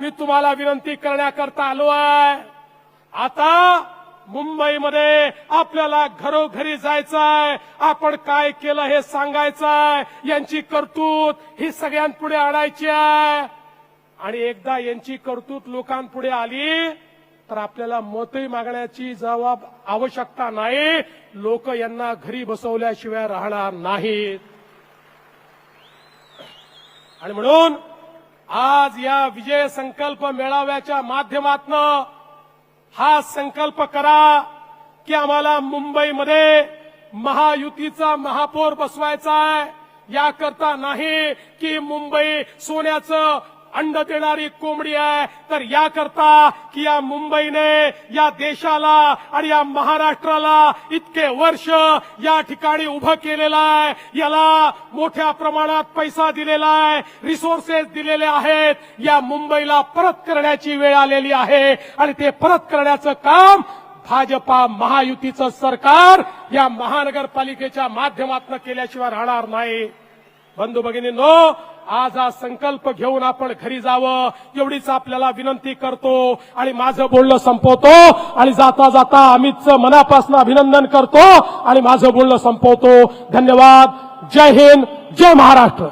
मी तुम्हाला विनंती करण्याकरता आलो आहे. आता मुंबईमध्ये आपल्याला घरोघरी जायचंय आपण काय केलं हे सांगायचंय यांची कर्तूत ही सगळ्यांपुढे आणायची आहे. आणि एकदा यांची कर्तूत लोकांपुढे आली तर आपल्याला मतही मागण्याची जबाब आवश्यकता नाही. लोक यांना घरी बसवल्याशिवाय राहणार नाहीत. आणि म्हणून आज या विजय संकल्प मेळाव्याच्या माध्यमातनं हा संकल्प करा की आम्हाला मुंबईमध्ये महायुतीचा महापौर बसवायचा आहे. याकरता नाही की मुंबई सोन्याचं अंड देणारी कोंबडी आहे. तर याकरता की या मुंबईने या देशाला आणि या महाराष्ट्राला इतके वर्ष या ठिकाणी उभं केलेलं आहे. याला मोठ्या प्रमाणात पैसा दिलेला आहे. रिसोर्सेस दिलेले आहेत. या मुंबईला परत करण्याची वेळ आलेली आहे. आणि ते परत करण्याचं काम भाजपा महायुतीचं सरकार या महानगरपालिकेच्या माध्यमातून केल्याशिवाय राहणार नाही. बंधू भगिनींनो आज हा संकल्प घेऊन आपण घरी जावं एवढीच आपल्याला विनंती करतो आणि माझं बोलणं संपवतो आणि जाता जाता अमितचं मनापासून अभिनंदन करतो आणि माझं बोलणं संपवतो. धन्यवाद. जय हिंद. जय महाराष्ट्र.